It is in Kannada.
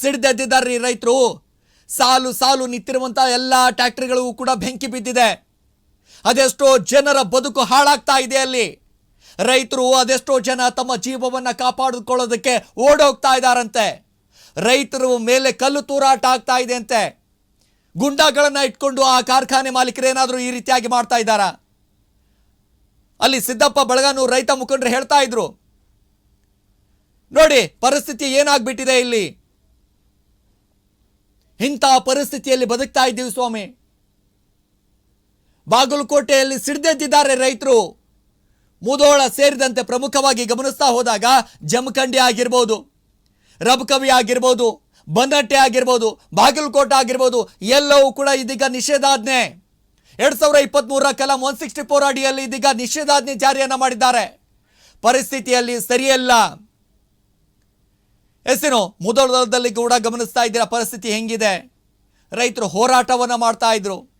ಸಿಡ್ದೆದ್ದಿದ್ದಾರೆ ರೈತರು. ಸಾಲು ಸಾಲು ನಿಂತಿರುವಂಥ ಎಲ್ಲ ಟ್ಯಾಕ್ಟ್ರಿಗಳಿಗೂ ಕೂಡ ಬೆಂಕಿ ಬಿದ್ದಿದೆ. ಅದೆಷ್ಟೋ ಜನರ ಬದುಕು ಹಾಳಾಗ್ತಾ ಇದೆ ಅಲ್ಲಿ. ರೈತರು ಅದೆಷ್ಟೋ ಜನ ತಮ್ಮ ಜೀವವನ್ನು ಕಾಪಾಡಿಕೊಳ್ಳೋದಕ್ಕೆ ಓಡೋಗ್ತಾ ಇದ್ದಾರಂತೆ. ರೈತರು ಮೇಲೆ ಕಲ್ಲು ತೂರಾಟ ಆಗ್ತಾ ಇದೆ ಅಂತೆ. ಗುಂಡಾಗಳನ್ನು ಇಟ್ಕೊಂಡು ಆ ಕಾರ್ಖಾನೆ ಮಾಲೀಕರೇನಾದರೂ ಈ ರೀತಿಯಾಗಿ ಮಾಡ್ತಾ ಇದ್ದಾರಾ? ಅಲ್ಲಿ ಸಿದ್ದಪ್ಪ ಬೆಳಗಾನೂರು ರೈತ ಮುಖಂಡರು ಹೇಳ್ತಾ ಇದ್ರು. ನೋಡಿ, ಪರಿಸ್ಥಿತಿ ಏನಾಗ್ಬಿಟ್ಟಿದೆ ಇಲ್ಲಿ? ಇಂಥ ಪರಿಸ್ಥಿತಿಯಲ್ಲಿ ಬದುಕ್ತಾ ಇದ್ದೀವಿ ಸ್ವಾಮಿ. ಬಾಗಲಕೋಟೆಯಲ್ಲಿ ಸಿಡ್ದೆದ್ದಿದ್ದಾರೆ ರೈತರು. ಮುದೋಳ ಸೇರಿದಂತೆ ಪ್ರಮುಖವಾಗಿ ಗಮನಿಸ್ತಾ ಹೋದಾಗ ಜಮಖಂಡಿ ಆಗಿರ್ಬೋದು ರಬಕವಿ ಆಗಿರ್ಬೋದು, ಬನ್ನಟ್ಟೆ ಆಗಿರ್ಬೋದು, ಬಾಗಲಕೋಟೆ ಆಗಿರ್ಬೋದು, ಎಲ್ಲವೂ ಕೂಡ ಇದೀಗ ನಿಷೇಧಾಜ್ಞೆ. ಎರಡು ಸಾವಿರ ಇಪ್ಪತ್ತ್ಮೂರರ ಕಲಂ ಒನ್ ಸಿಕ್ಸ್ಟಿ ಫೋರ್ ಅಡಿಯಲ್ಲಿ ಇದೀಗ ನಿಷೇಧಾಜ್ಞೆ ಜಾರಿಯನ್ನು ಮಾಡಿದ್ದಾರೆ. ಪರಿಸ್ಥಿತಿಯಲ್ಲಿ ಸರಿಯಲ್ಲ. ಎಸ್ಸಿನು ಮೊದಲದಲ್ಲಿ ಕೂಡ ಗಮನಿಸ್ತಾ ಇದ್ದೀರಾ ಪರಿಸ್ಥಿತಿ ಹೆಂಗಿದೆ? ರೈತರು ಹೋರಾಟವನ್ನು ಮಾಡ್ತಾ ಇದ್ರು.